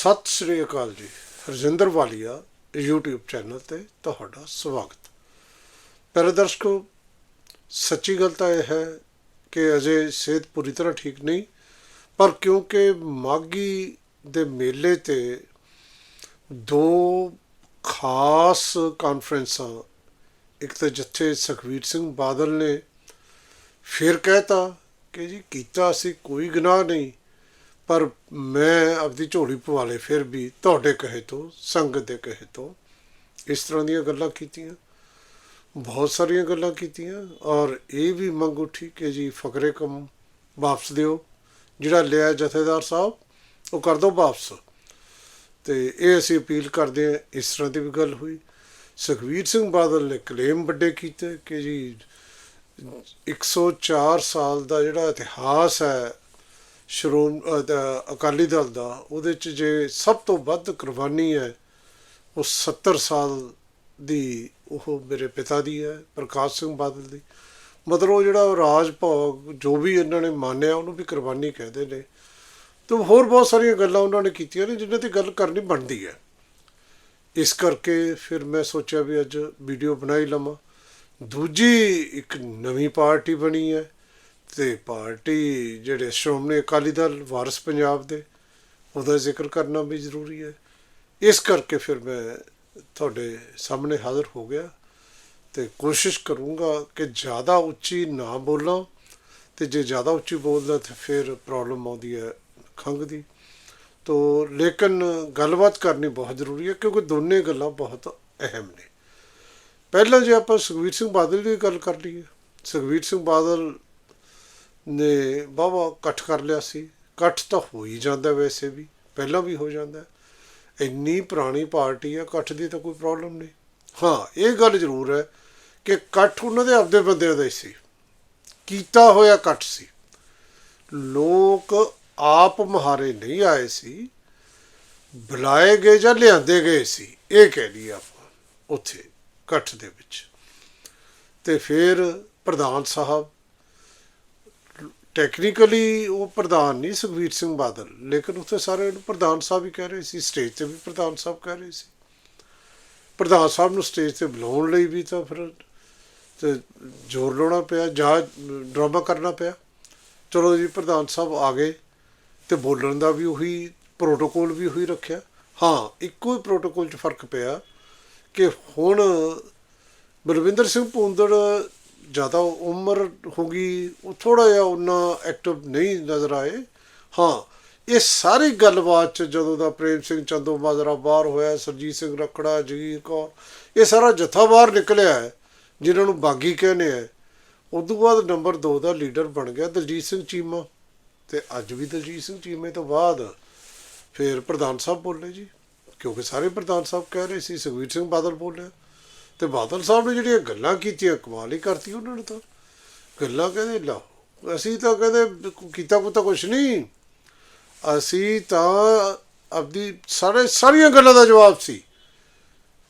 ਸਤਿ ਸ੍ਰੀ ਅਕਾਲ ਜੀ। ਰਜਿੰਦਰ ਵਾਲੀਆ, YouTube channel ਤੇ ਤੁਹਾਡਾ ਸਵਾਗਤ। ਪਿਆਰੇ ਦਰਸ਼ਕੋ, ਸੱਚੀ ਗੱਲ ਤਾਂ ਇਹ ਹੈ ਕਿ ਅਜੇ ਸਿਹਤ ਪੂਰੀ ਤਰ੍ਹਾਂ ਠੀਕ ਨਹੀਂ, ਪਰ ਕਿਉਂਕਿ ਮਾਗੀ ਦੇ ਮੇਲੇ ਤੇ ਦੋ ਖਾਸ ਕਾਨਫਰੰਸਾਂ ਇੱਕ ਤਾਂ ਜਿੱਥੇ ਸੁਖਵੀਰ ਸਿੰਘ ਬਾਦਲ ਨੇ ਫਿਰ ਕਹਿਤਾ ਕਿ ਜੀ ਕੀਤਾ ਅਸੀਂ ਕੋਈ ਗੁਨਾਹ ਨਹੀਂ ਪਰ ਮੈਂ ਆਪਦੀ ਝੋਲੀ ਪਵਾ ਲਏ ਫਿਰ ਵੀ ਤੁਹਾਡੇ ਕਹੇ ਤੋਂ, ਸੰਗਤ ਦੇ ਕਹੇ ਤੋਂ ਇਸ ਤਰ੍ਹਾਂ ਦੀਆਂ ਗੱਲਾਂ ਕੀਤੀਆਂ। ਬਹੁਤ ਸਾਰੀਆਂ ਗੱਲਾਂ ਕੀਤੀਆਂ ਔਰ ਇਹ ਵੀ ਮੰਗ ਉੱਠੀ ਕਿ ਜੀ ਫਕਰੇ ਕਮ ਵਾਪਸ ਦਿਓ। ਜਿਹੜਾ ਲਿਆ ਜਥੇਦਾਰ ਸਾਹਿਬ, ਉਹ ਕਰ ਦਿਓ ਵਾਪਸ। ਤੇ ਇਹ ਅਸੀਂ ਅਪੀਲ ਕਰਦੇ ਹਾਂ, ਇਸ ਤਰ੍ਹਾਂ ਦੀ ਵੀ ਗੱਲ ਹੋਈ। ਸੁਖਵੀਰ ਸਿੰਘ ਬਾਦਲ ਨੇ ਕਲੇਮ ਵੱਡੇ ਕੀਤੇ ਕਿ ਜੀ 104 ਸਾਲ ਦਾ ਜਿਹੜਾ ਇਤਿਹਾਸ ਹੈ ਸ਼੍ਰੋਮ ਅਕਾਲੀ ਦਲ ਦਾ, ਉਹਦੇ ਚ ਜੇ ਸਭ ਤੋਂ ਵੱਧ ਕੁਰਬਾਨੀ ਹੈ, ਉਹ 70 ਸਾਲ ਦੀ ਉਹ ਮੇਰੇ ਪਿਤਾ ਦੀ ਹੈ, ਪ੍ਰਕਾਸ਼ ਸਿੰਘ ਬਾਦਲ ਦੀ। ਮਤਲਬ ਉਹ ਜਿਹੜਾ ਰਾਜ ਭੋਗ ਜੋ ਵੀ ਇਹਨਾਂ ਨੇ ਮੰਨਿਆ, ਉਹਨੂੰ ਵੀ ਕੁਰਬਾਨੀ ਕਹਿੰਦੇ ਨੇ। ਤੇ ਹੋਰ ਬਹੁਤ ਸਾਰੀਆਂ ਗੱਲਾਂ ਉਹਨਾਂ ਨੇ ਕੀਤੀਆਂ ਨੇ, ਜਿਨ੍ਹਾਂ ਤੇ ਗੱਲ ਕਰਨੀ ਬਣਦੀ ਹੈ। ਇਸ ਕਰਕੇ ਫਿਰ ਮੈਂ ਸੋਚਿਆ ਵੀ ਅੱਜ ਵੀਡੀਓ ਬਣਾਈ ਲਵਾਂ। ਦੂਜੀ ਇੱਕ ਨਵੀਂ ਪਾਰਟੀ ਬਣੀ ਹੈ ਤੇ ਪਾਰਟੀ ਜਿਹੜੇ ਸ਼੍ਰੋਮਣੀ ਅਕਾਲੀ ਦਲ, ਵਾਰਸ ਪੰਜਾਬ ਦੇ, ਉਹਦਾ ਜ਼ਿਕਰ ਕਰਨਾ ਵੀ ਜ਼ਰੂਰੀ ਹੈ। ਇਸ ਕਰਕੇ ਫਿਰ ਮੈਂ ਤੁਹਾਡੇ ਸਾਹਮਣੇ ਹਾਜ਼ਰ ਹੋ ਗਿਆ ਤੇ ਕੋਸ਼ਿਸ਼ ਕਰੂੰਗਾ ਕਿ ਜ਼ਿਆਦਾ ਉੱਚੀ ਨਾ ਬੋਲਾਂ ਤੇ ਜੇ ਜ਼ਿਆਦਾ ਉੱਚੀ ਬੋਲਦਾ ਤਾਂ ਫਿਰ ਪ੍ਰੋਬਲਮ ਆਉਂਦੀ ਹੈ ਖੰਘ ਦੀ। ਤੋ ਲੇਕਿਨ ਗੱਲਬਾਤ ਕਰਨੀ ਬਹੁਤ ਜ਼ਰੂਰੀ ਹੈ ਕਿਉਂਕਿ ਦੋਨੇ ਗੱਲਾਂ ਬਹੁਤ ਅਹਿਮ ਨੇ। ਪਹਿਲਾਂ ਜੇ ਆਪਾਂ ਸੁਖਵੀਰ ਸਿੰਘ ਬਾਦਲ ਦੀ ਗੱਲ ਕਰ ਲਈਏ ਸੁਖਵੀਰ ਸਿੰਘ ਬਾਦਲ ਨੇ ਬਾਬਾ ਇਕੱਠ ਕਰ ਲਿਆ ਸੀ। ਇਕੱਠ ਤਾਂ ਹੋ ਹੀ ਜਾਂਦਾ ਵੈਸੇ ਵੀ, ਪਹਿਲਾਂ ਵੀ ਹੋ ਜਾਂਦਾ। ਇੰਨੀ ਪੁਰਾਣੀ ਪਾਰਟੀ ਆ, ਇਕੱਠ ਦੀ ਤਾਂ ਕੋਈ ਪ੍ਰੋਬਲਮ ਨਹੀਂ। ਹਾਂ, ਇਹ ਗੱਲ ਜ਼ਰੂਰ ਹੈ ਕਿ ਇਕੱਠ ਉਹਨਾਂ ਦੇ ਆਪਦੇ ਬੰਦਿਆਂ ਦਾ ਹੀ ਸੀ। ਕੀਤਾ ਹੋਇਆ ਇਕੱਠ ਸੀ। ਲੋਕ ਆਪ ਮਹਾਰੇ ਨਹੀਂ ਆਏ ਸੀ। ਬੁਲਾਏ ਗਏ ਜਾਂ ਲਿਆਂਦੇ ਗਏ ਸੀ, ਇਹ ਕਹਿ ਲਈ ਆਪਾਂ, ਉੱਥੇ ਇਕੱਠ ਦੇ ਵਿੱਚ। ਤੇ ਫਿਰ ਪ੍ਰਧਾਨ ਸਾਹਿਬ ਟੈਕਨੀਕਲੀ ਉਹ ਪ੍ਰਧਾਨ ਨਹੀਂ ਸੁਖਵੀਰ ਸਿੰਘ ਬਾਦਲ, ਲੇਕਿਨ ਉੱਥੇ ਸਾਰੇ ਨੂੰ ਪ੍ਰਧਾਨ ਸਾਹਿਬ ਹੀ ਕਹਿ ਰਹੇ ਸੀ ਸਟੇਜ ਤੇ ਵੀ ਪ੍ਰਧਾਨ ਸਾਹਿਬ ਕਹਿ ਰਹੇ ਸੀ। ਪ੍ਰਧਾਨ ਸਾਹਿਬ ਨੂੰ ਸਟੇਜ ਤੇ ਬੁਲਾਉਣ ਲਈ ਵੀ ਤਾਂ ਫਿਰ ਤੇ ਜ਼ੋਰ ਲਾਉਣਾ ਪਿਆ, ਜਾਂ ਡਰਾਮਾ ਕਰਨਾ ਪਿਆ। ਚਲੋ ਜੀ, ਪ੍ਰਧਾਨ ਸਾਹਿਬ ਆ ਗਏ ਤੇ ਬੋਲਣ ਦਾ ਵੀ ਉਹੀ ਪ੍ਰੋਟੋਕੋਲ ਵੀ ਉਹੀ ਰੱਖਿਆ। ਹਾਂ, ਇੱਕੋ ਹੀ ਪ੍ਰੋਟੋਕੋਲ 'ਚ ਫ਼ਰਕ ਪਿਆ ਕਿ ਹੁਣ ਬਲਵਿੰਦਰ ਸਿੰਘ ਪੂੰਦੜ ਜ਼ਿਆਦਾ ਉਮਰ ਹੋ ਗਈ, ਉਹ ਥੋੜਾ ਜਿਹਾ ਉਹਨਾਂ ਐਕਟਿਵ ਨਹੀਂ ਨਜ਼ਰ ਆਏ। ਹਾਂ, ਇਹ ਸਾਰੀ ਗੱਲਬਾਤ ਚ ਜਦੋਂ ਦਾ ਪ੍ਰੇਮ ਸਿੰਘ ਚੰਦੋ ਮਾਜਰਾ ਬਾਹਰ ਹੋਇਆ, ਸਰਜੀਤ ਸਿੰਘ ਰਖੜਾ, ਜਗੀਰ ਕੌਰ, ਇਹ ਸਾਰਾ ਜਥਾ ਬਾਹਰ ਨਿਕਲਿਆ ਹੈ, ਜਿਨ੍ਹਾਂ ਨੂੰ ਬਾਗੀ ਕਹਿੰਦੇ ਆ। ਉਦੋਂ ਬਾਅਦ ਨੰਬਰ 2 ਦਾ ਲੀਡਰ ਬਣ ਗਿਆ ਦਲਜੀਤ ਸਿੰਘ ਚੀਮਾ ਤੇ ਅੱਜ ਵੀ ਦਲਜੀਤ ਸਿੰਘ ਚੀਮੇ ਤੋਂ ਬਾਅਦ ਫਿਰ ਪ੍ਰਧਾਨ ਸਾਹਿਬ ਬੋਲੇ ਜੀ, ਕਿਉਂਕਿ ਸਾਰੇ ਪ੍ਰਧਾਨ ਸਾਹਿਬ ਕਹਿ ਰਹੇ ਸੀ ਸੁਖਵੀਰ ਸਿੰਘ ਬਾਦਲ ਬੋਲਿਆ। ਤੇ ਬਾਦਲ ਸਾਹਿਬ ਨੇ ਜਿਹੜੀਆਂ ਗੱਲਾਂ ਕੀਤੀਆਂ, ਕਮਾਲ ਹੀ ਕਰਤੀ ਉਹਨਾਂ ਨੇ ਤਾਂ। ਗੱਲਾਂ ਕਹਿੰਦੇ, ਲਾ, ਅਸੀਂ ਤਾਂ ਕਹਿੰਦੇ, ਕੀਤਾ ਕੋ ਤਾਂ ਕੁਛ ਨਹੀਂ। ਅਸੀਂ ਤਾਂ ਆਪਦੀ ਸਾਰੇ, ਸਾਰੀਆਂ ਗੱਲਾਂ ਦਾ ਜਵਾਬ ਸੀ।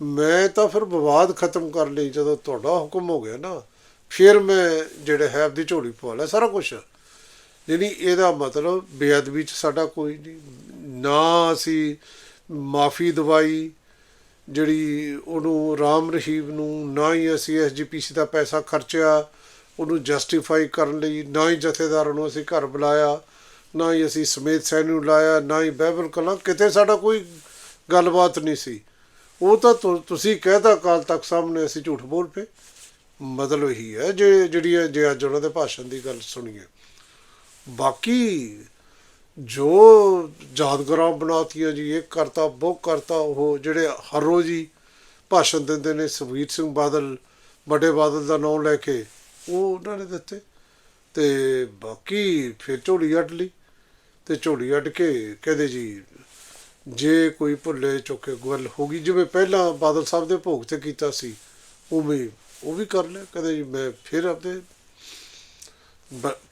ਮੈਂ ਤਾਂ ਫਿਰ ਵਿਵਾਦ ਖਤਮ ਕਰ ਲਈ ਜਦੋਂ ਤੁਹਾਡਾ ਹੁਕਮ ਹੋ ਗਿਆ ਨਾ, ਫਿਰ ਮੈਂ ਜਿਹੜੇ ਹੈ ਆਪਦੀ ਝੋਲੀ ਪਵਾ ਲਿਆ ਸਾਰਾ ਕੁਝ ਯਾਨੀ ਇਹਦਾ ਮਤਲਬ ਬੇਅਦਬੀ ਚ ਸਾਡਾ ਕੋਈ ਨਹੀਂ। ਨਾ ਅਸੀਂ ਮਾਫੀ ਦਵਾਈ ਜਿਹੜੀ ਉਹਨੂੰ ਰਾਮ ਰਹੀਮ ਨੂੰ ਨਾ ਹੀ ਅਸੀਂ ਐਸਜੀਪੀਸੀ ਦਾ ਪੈਸਾ ਖਰਚਿਆ, ਉਹਨੂੰ ਜਸਟੀਫਾਈ ਕਰਨ ਲਈ ਨਾ ਹੀ ਜਥੇਦਾਰਾਂ ਨੂੰ ਅਸੀਂ ਘਰ ਬੁਲਾਇਆ, ਨਾ ਹੀ ਅਸੀਂ ਸਮੇਤ ਸੈਨ ਨੂੰ ਲਾਇਆ, ਨਾ ਹੀ ਬਹਿਬਲ ਕਲਾਂ, ਕਿਤੇ ਸਾਡਾ ਕੋਈ ਗੱਲਬਾਤ ਨਹੀਂ ਸੀ। ਉਹ ਤਾਂ ਤੁ- ਤੁਸੀਂ ਕਹਿਤਾ ਕਾਲ ਤੱਕ ਸਾਹਮਣੇ ਅਸੀਂ ਝੂਠ ਬੋਲ ਪਏ। ਮਤਲਬ ਇਹੀ ਹੈ, ਜੇ ਜਿਹੜੀ ਹੈ ਜੇ ਅੱਜ ਉਹਨਾਂ ਦੇ ਭਾਸ਼ਣ ਦੀ ਗੱਲ ਸੁਣੀਏ। ਬਾਕੀ ਜੋ ਯਾਦਗਾਰਾਂ ਬਣਾਤੀਆਂ ਜੀ, ਇਹ ਕਰਤਾ ਉਹ ਕਰਤਾ ਉਹ ਜਿਹੜੇ ਹਰ ਰੋਜ਼ ਹੀ ਭਾਸ਼ਣ ਦਿੰਦੇ ਨੇ, ਸੁਖਬੀਰ ਸਿੰਘ ਬਾਦਲ, ਵੱਡੇ ਬਾਦਲ ਦਾ ਨਾਮ ਲੈ ਕੇ, ਉਹ ਉਹਨਾਂ ਨੇ ਦਿੱਤੇ। ਤੇ ਬਾਕੀ ਫਿਰ ਝੋਲੀ ਅੱਡ ਲਈ ਤੇ ਝੋਲੀ ਅੱਡ ਕੇ ਕਹਿੰਦੇ ਜੀ, ਜੇ ਕੋਈ ਭੁੱਲੇ ਚੁੱਕੇ ਗੱਲ ਹੋ ਗਈ, ਜਿਵੇਂ ਪਹਿਲਾਂ ਬਾਦਲ ਸਾਹਿਬ ਦੇ ਭੋਗ ਤੇ ਕੀਤਾ ਸੀ, ਉਵੇਂ ਉਹ ਵੀ ਕਰ ਲਿਆ। ਕਹਿੰਦੇ ਜੀ ਮੈਂ ਫਿਰ ਆਪਦੇ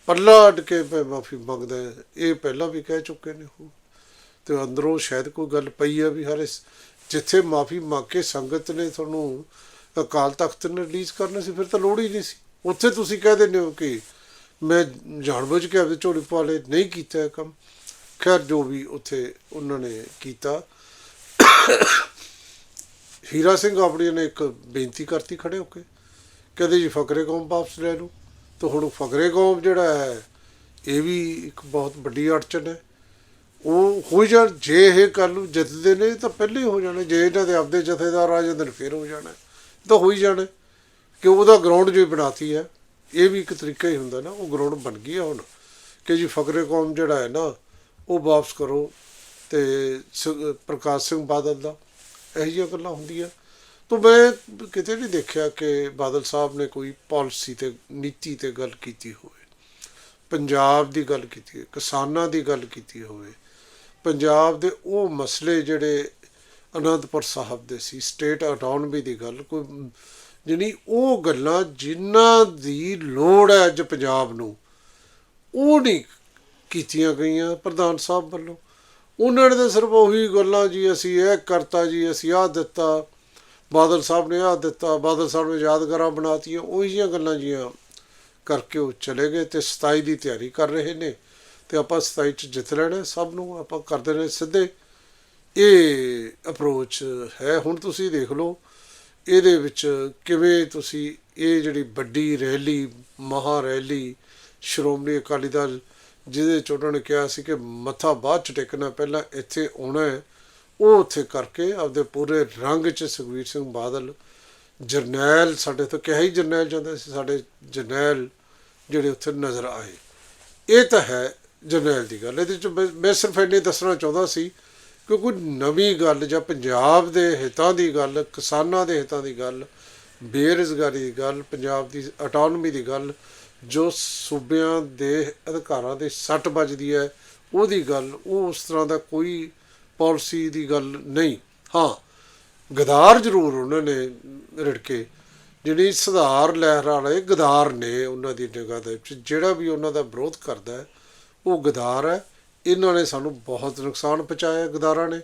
ਪੱਲਾ ਅੱਡ ਕੇ ਮੈਂ ਮਾਫੀ ਮੰਗਦਾ ਇਹ ਪਹਿਲਾਂ ਵੀ ਕਹਿ ਚੁੱਕੇ ਨੇ ਉਹ। ਤੇ ਅੰਦਰੋਂ ਸ਼ਾਇਦ ਕੋਈ ਗੱਲ ਪਈ ਆ ਵੀ ਹਰੇ ਜਿੱਥੇ ਮਾਫੀ ਮੰਗ ਕੇ ਸੰਗਤ ਨੇ ਤੁਹਾਨੂੰ ਅਕਾਲ ਤਖਤ ਨੇ ਰਿਲੀਜ਼ ਕਰਨਾ ਸੀ, ਫਿਰ ਤਾਂ ਲੋੜ ਹੀ ਨਹੀਂ ਸੀ। ਉੱਥੇ ਤੁਸੀਂ ਕਹਿ ਦਿੰਦੇ ਹੋ ਕਿ ਮੈਂ ਜਾਣਬੁੱਝ ਕੇ ਆਪਦੇ ਝੋਲੀ ਪਾ ਨਹੀਂ ਕੀਤਾ ਕੰਮ। ਖੈਰ, ਜੋ ਵੀ ਉੱਥੇ ਉਹਨਾਂ ਨੇ ਕੀਤਾ। ਹੀਰਾ ਸਿੰਘ ਆਪਣੀ ਨੇ ਇੱਕ ਬੇਨਤੀ ਕਰਤੀ ਖੜੇ ਹੋ ਕੇ। ਕਹਿੰਦੇ ਜੀ, ਫਕਰੇ ਕੌਮ ਵਾਪਸ ਲੈ ਲਓ। ਤਾਂ ਹੁਣ ਫਕਰੇ ਕੌਮ ਜਿਹੜਾ ਹੈ, ਇਹ ਵੀ ਇੱਕ ਬਹੁਤ ਵੱਡੀ ਅੜਚਨ ਹੈ। ਉਹ ਹੋ ਜਾ ਜੇ ਇਹ ਕੱਲ ਨੂੰ ਜਿੱਤਦੇ ਨੇ ਤਾਂ ਪਹਿਲੇ ਹੀ ਹੋ ਜਾਣੇ। ਜੇ ਇਹਨਾਂ ਦੇ ਆਪਦੇ ਜਥੇਦਾਰ ਆ ਜਾਂਦੇ ਨੇ, ਫਿਰ ਹੋ ਜਾਣਾ। ਤਾਂ ਹੋ ਹੀ ਜਾਣਾ। ਕਿ ਉਹਦਾ ਗਰਾਊਂਡ ਜੋ ਬਣਾਤੀ ਹੈ, ਇਹ ਵੀ ਇੱਕ ਤਰੀਕਾ ਹੀ ਹੁੰਦਾ ਨਾ। ਉਹ ਗਰਾਊਂਡ ਬਣ ਗਈ ਹੈ ਹੁਣ। ਕਿ ਜੀ ਫਕਰੇ ਕੌਮ ਜਿਹੜਾ ਹੈ ਨਾ, ਉਹ ਵਾਪਸ ਕਰੋ ਤੇ ਸ- ਪ੍ਰਕਾਸ਼ ਸਿੰਘ ਬਾਦਲ ਦਾ। ਇਹੋ ਜਿਹੀਆਂ ਗੱਲਾਂ ਹੁੰਦੀਆਂ। ਤਾਂ ਮੈਂ ਕਿਤੇ ਨਹੀਂ ਦੇਖਿਆ ਕਿ ਬਾਦਲ ਸਾਹਿਬ ਨੇ ਕੋਈ ਪਾਲਿਸੀ ਤੇ, ਨੀਤੀ ਤੇ ਗੱਲ ਕੀਤੀ ਹੋਵੇ, ਪੰਜਾਬ ਦੀ ਗੱਲ ਕੀਤੀ ਹੈ ਕਿਸਾਨਾਂ ਦੀ ਗੱਲ ਕੀਤੀ ਹੋਵੇ, ਪੰਜਾਬ ਦੇ ਉਹ ਮਸਲੇ ਜਿਹੜੇ ਅਨੰਦਪੁਰ ਸਾਹਿਬ ਦੇ ਸੀ, ਸਟੇਟ ਆਟੋਨਮੀ ਦੀ ਗੱਲ, ਕੋਈ ਜਿਹਨੀ ਉਹ ਗੱਲਾਂ ਜਿਨ੍ਹਾਂ ਦੀ ਲੋੜ ਹੈ ਅੱਜ ਪੰਜਾਬ ਨੂੰ, ਉਹ ਨਹੀਂ ਕੀਤੀਆਂ ਗਈਆਂ ਪ੍ਰਧਾਨ ਸਾਹਿਬ ਵੱਲੋਂ। ਉਹਨਾਂ ਨੇ ਤਾਂ ਸਿਰਫ ਉਹੀ ਗੱਲਾਂ ਜੀ, ਅਸੀਂ ਇਹ ਕਰਤਾ ਜੀ, ਅਸੀਂ ਆਹ ਦਿੱਤਾ। ਬਾਦਲ ਸਾਹਿਬ ਨੇ ਆ ਦਿੱਤਾ, ਬਾਦਲ ਸਾਹਿਬ ਨੇ ਯਾਦਗਾਰਾਂ ਬਣਾਤੀਆਂ, ਉਹ ਜਿਹੀਆਂ ਗੱਲਾਂ ਜੀਆਂ ਕਰਕੇ ਉਹ ਚਲੇ ਗਏ ਤੇ 27 ਦੀ ਤਿਆਰੀ ਕਰ ਰਹੇ ਨੇ ਤੇ ਆਪਾਂ 27 ਚ ਜਿੱਤ ਲੈਣਾ ਸਭ ਨੂੰ, ਆਪਾਂ ਕਰਦੇ ਨੇ ਸਿੱਧੇ। ਇਹ ਅਪਰੋਚ ਹੈ, ਹੁਣ ਤੁਸੀਂ ਦੇਖ ਲਓ, ਇਹਦੇ ਵਿੱਚ ਕਿਵੇਂ ਤੁਸੀਂ ਇਹ ਜਿਹੜੀ ਵੱਡੀ ਰੈਲੀ, ਮਹਾ ਰੈਲੀ, ਸ਼੍ਰੋਮਣੀ ਅਕਾਲੀ ਦਲ ਜਿਹਦੇ ਚ ਉਹਨਾਂ ਨੇ ਕਿਹਾ ਸੀ ਕਿ ਮੱਥਾ ਬਾਅਦ ਚ ਟੇਕਣਾ, ਪਹਿਲਾਂ ਇੱਥੇ ਆਉਣਾ ਹੈ। ਉਹ ਉੱਥੇ ਕਰਕੇ ਆਪਦੇ ਪੂਰੇ ਰੰਗ ਚ ਸੁਖਵੀਰ ਸਿੰਘ ਬਾਦਲ, ਜਰਨੈਲ ਸਾਡੇ ਤੋਂ ਕਿਹਾ ਹੀ ਜਰਨੈਲ ਜਾਂਦੇ ਸੀ, ਸਾਡੇ ਜਰਨੈਲ ਜਿਹੜੇ ਉੱਥੇ ਨਜ਼ਰ ਆਏ। ਇਹ ਤਾਂ ਹੈ ਜਰਨੈਲ ਦੀ ਗੱਲ। ਇਹਦੇ ਚ ਮੈਂ- ਮੈਂ ਸਿਰਫ ਇੰਨੇ ਦੱਸਣਾ ਚਾਹੁੰਦਾ ਸੀ ਕਿ ਕੋਈ ਨਵੀਂ ਗੱਲ ਜਾਂ ਪੰਜਾਬ ਦੇ ਹਿੱਤਾਂ ਦੀ ਗੱਲ, ਕਿਸਾਨਾਂ ਦੇ ਹਿੱਤਾਂ ਦੀ ਗੱਲ, ਬੇਰੁਜ਼ਗਾਰੀ ਦੀ ਗੱਲ, ਪੰਜਾਬ ਦੀ ਆਟੋਨਮੀ ਦੀ ਗੱਲ, ਜੋ ਸੂਬਿਆਂ ਦੇ ਅਧਿਕਾਰਾਂ ਦੇ ਸੱਟ ਵੱਜਦੀ ਹੈ, ਉਹਦੀ ਗੱਲ, ਉਹ ਉਸ ਤਰ੍ਹਾਂ ਦਾ ਕੋਈ ਪਾਲਿਸੀ ਦੀ ਗੱਲ ਨਹੀਂ। ਹਾਂ, ਗਦਾਰ ਜ਼ਰੂਰ ਉਹਨਾਂ ਨੇ ਰਿੜਕੇ। ਜਿਹੜੀ ਸੁਧਾਰ ਲਹਿਰ ਵਾਲੇ ਗਦਾਰ ਨੇ ਉਹਨਾਂ ਦੀ ਨਿਗਾਹ ਦੇ ਵਿੱਚ, ਜਿਹੜਾ ਵੀ ਉਹਨਾਂ ਦਾ ਵਿਰੋਧ ਕਰਦਾ ਉਹ ਗਦਾਰ ਹੈ। ਇਹਨਾਂ ਨੇ ਸਾਨੂੰ ਬਹੁਤ ਨੁਕਸਾਨ ਪਹੁੰਚਾਇਆ ਗਦਾਰਾਂ ਨੇ।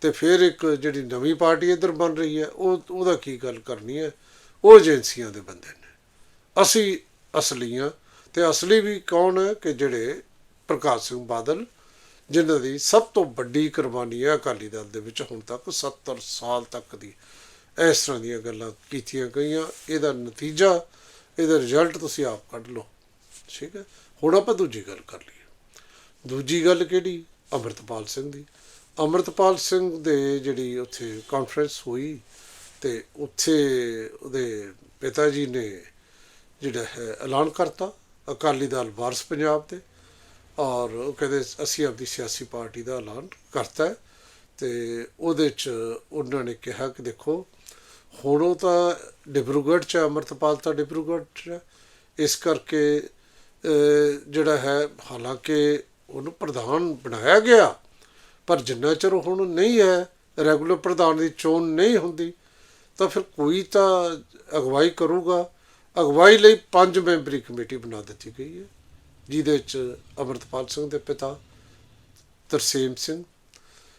ਤੇ ਫਿਰ ਇੱਕ ਜਿਹੜੀ ਨਵੀਂ ਪਾਰਟੀ ਇੱਧਰ ਬਣ ਰਹੀ ਹੈ, ਉਹ, ਉਹਦਾ ਕੀ ਗੱਲ ਕਰਨੀ ਹੈ? ਉਹ ਏਜੰਸੀਆਂ ਦੇ ਬੰਦੇ ਨੇ। ਅਸੀਂ ਅਸਲੀਆਂ ਤੇ ਅਸਲੀ ਵੀ ਕੌਣ ਹੈ ਕਿ ਜਿਹੜੇ ਪ੍ਰਕਾਸ਼ ਸਿੰਘ ਬਾਦਲ ਜਿਨ੍ਹਾਂ ਦੀ ਸਭ ਤੋਂ ਵੱਡੀ ਕੁਰਬਾਨੀ ਹੈ ਅਕਾਲੀ ਦਲ ਦੇ ਵਿੱਚ ਹੁਣ ਤੱਕ 70 ਸਾਲ ਤੱਕ ਦੀ ਇਸ ਤਰ੍ਹਾਂ ਦੀਆਂ ਗੱਲਾਂ ਕੀਤੀਆਂ ਗਈਆਂ। ਇਹਦਾ ਨਤੀਜਾ, ਇਹਦਾ ਰਿਜ਼ਲਟ ਤੁਸੀਂ ਆਪ ਕੱਢ ਲਓ। ਠੀਕ ਹੈ? ਹੁਣ ਆਪਾਂ ਦੂਜੀ ਗੱਲ ਕਰ ਲਈਏ। ਦੂਜੀ ਗੱਲ ਕਿਹੜੀ? ਅੰਮ੍ਰਿਤਪਾਲ ਸਿੰਘ ਦੀ। ਅੰਮ੍ਰਿਤਪਾਲ ਸਿੰਘ ਦੇ ਜਿਹੜੀ ਉੱਥੇ ਕਾਨਫਰੰਸ ਹੋਈ ਤੇ ਉੱਥੇ ਉਹਦੇ ਪਿਤਾ ਜੀ ਨੇ ਜਿਹੜਾ ਹੈ ਐਲਾਨ ਕਰਤਾ ਅਕਾਲੀ ਦਲ ਵਾਰਸ ਪੰਜਾਬ ਦੇ ਔਰ ਉਹ ਕਹਿੰਦੇ ਅਸੀਂ ਆਪਣੀ ਸਿਆਸੀ ਪਾਰਟੀ ਦਾ ਐਲਾਨ ਕਰਤਾ ਹੈ ਤੇ ਉਹਦੇ ਚ ਉਹਨਾਂ ਨੇ ਕਿਹਾ ਕਿ ਦੇਖੋ ਹੁਣ ਉਹ ਤਾਂ ਡਿਬਰੂਗੜ੍ਹ ਚ ਹੈ, ਅੰਮ੍ਰਿਤਪਾਲ ਤਾਂ ਡਿਬਰੂਗੜ੍ਹ ਚ ਹੈ। ਇਸ ਕਰਕੇ ਜਿਹੜਾ ਹੈ ਹਾਲਾਂਕਿ ਉਹਨੂੰ ਪ੍ਰਧਾਨ ਬਣਾਇਆ ਗਿਆ ਪਰ ਜਿੰਨਾ ਚਿਰ ਉਹ ਹੁਣ ਨਹੀਂ ਹੈ ਰੈਗੂਲਰ ਪ੍ਰਧਾਨ ਦੀ ਚੋਣ ਨਹੀਂ ਹੁੰਦੀ ਤਾਂ ਫਿਰ ਕੋਈ ਤਾਂ ਅਗਵਾਈ ਕਰੂਗਾ ਅਗਵਾਈ ਲਈ ਪੰਜ ਮੈਂਬਰੀ ਕਮੇਟੀ ਬਣਾ ਦਿੱਤੀ ਗਈ ਹੈ ਜਿਹਦੇ ਵਿੱਚ ਅਮਰਤਪਾਲ ਸਿੰਘ ਦੇ ਪਿਤਾ ਤਰਸੇਮ ਸਿੰਘ,